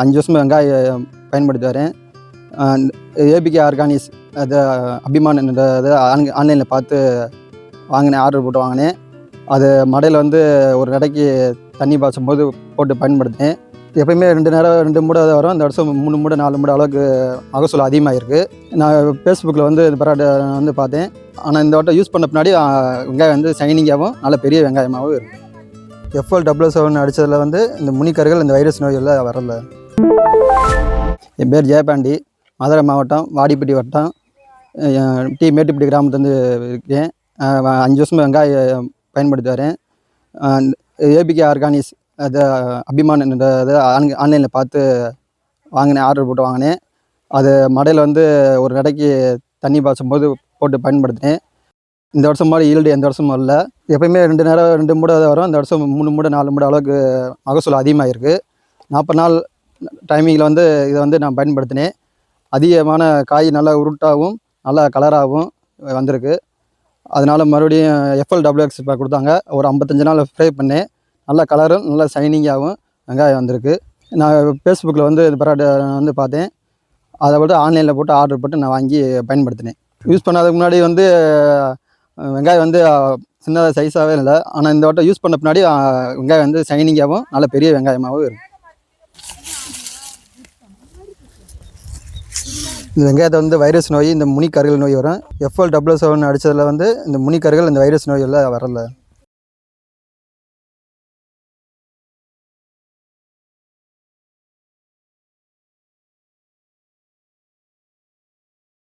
அஞ்சு வருஷமாக வெங்காயம் பயன்படுத்தி வரேன் ஏபிகே ஆர்கானிக்ஸ் அது அபிமான் ஆன் ஆன்லைனில் பார்த்து வாங்கினேன் ஆர்டர் போட்டு வாங்கினேன். அது மடையில் வந்து ஒரு நடைக்கு தண்ணி பாய்ச்சும் போது போட்டு பயன்படுத்தினேன். எப்பயுமே ரெண்டு நேரம் ரெண்டு மூடை வரும். இந்த வருஷம் மூணு மூடை நாலு மூடை அளவுக்கு மகசூல் அதிகமாக இருக்குது நான் ஃபேஸ்புக்கில் வந்து இந்த பராட்டை வந்து பார்த்தேன். ஆனால் இந்த வாட்டை யூஸ் பண்ண பின்னாடி வெங்காயம் வந்து சைனிங்காகவும் நல்ல பெரிய வெங்காயமாகவும் இருக்குது எஃப்எல் டபுள் செவன் அடித்ததில் வந்து இந்த முனிக்கர்கள் இந்த வைரஸ் நோயெல்லாம் வரல. என் பேர் ஜெயபாண்டி. மதுரை மாவட்டம் வாடிப்பட்டி வட்டம். டி மேட்டுப்பட்டி கிராமத்துலேருந்து இருக்கேன். அஞ்சு வருஷமாக வெங்காயம் பயன்படுத்தி வரேன். ஏபிகே ஆர்கானிக்ஸ் அது அபிமான் என்ற ஆன் ஆன்லைனில் பார்த்து வாங்கினேன் ஆர்டர் போட்டு வாங்கினேன். அது மடையில் வந்து ஒரு நடைக்கு தண்ணி பாய்ச்சும் போது போட்டு பயன்படுத்தினேன். இந்த வருஷம் மாதிரி ஈல்டு எந்த வருஷமும் இல்லை. எப்பயுமே ரெண்டு நேரம் ரெண்டு மூடை வரும். இந்த வருஷம் மூணு மூடை நாலு மூடை அளவுக்கு மகசூல் அதிகமாக இருக்குது நாற்பது நாள் டைமிங்கில் வந்து இதை வந்து நான் பயன்படுத்தினேன். அதிகமான காய் நல்லா உருட்டாகவும் நல்லா கலராகவும் வந்திருக்கு. அதனால் மறுபடியும் எஃப்எல் டபுள்யூஎக்ஸ் இப்போ கொடுத்தாங்க. ஒரு ஐம்பத்தஞ்சு நாள் ஃப்ரை பண்ணேன். நல்ல கலரும் நல்லா ஷைனிங்காகவும் வெங்காயம் வந்திருக்கு. நான் ஃபேஸ்புக்கில் வந்து இந்த பராட்டை வந்து பார்த்தேன். அதை விட ஆன்லைனில் போட்டு ஆர்டர் போட்டு நான் வாங்கி பயன்படுத்தினேன். யூஸ் பண்ணாததுக்கு முன்னாடி வந்து வெங்காயம் வந்து சின்னதாக சைஸாகவே இல்லை. ஆனால் இந்த வட்டம் யூஸ் பண்ண பின்னாடி வெங்காயம் வந்து ஷைனிங்காகவும் நல்ல பெரிய வெங்காயமாகவும் இருக்கும் இந்த வெங்காயத்தை வந்து வைரஸ் நோய் இந்த முனிக்கருகள் நோய் வரும். எஃப்எல் டபுள் செவன் அடித்ததில் வந்து இந்த முனிக்கருகள் இந்த வைரஸ் நோய் எல்லாம் வரல.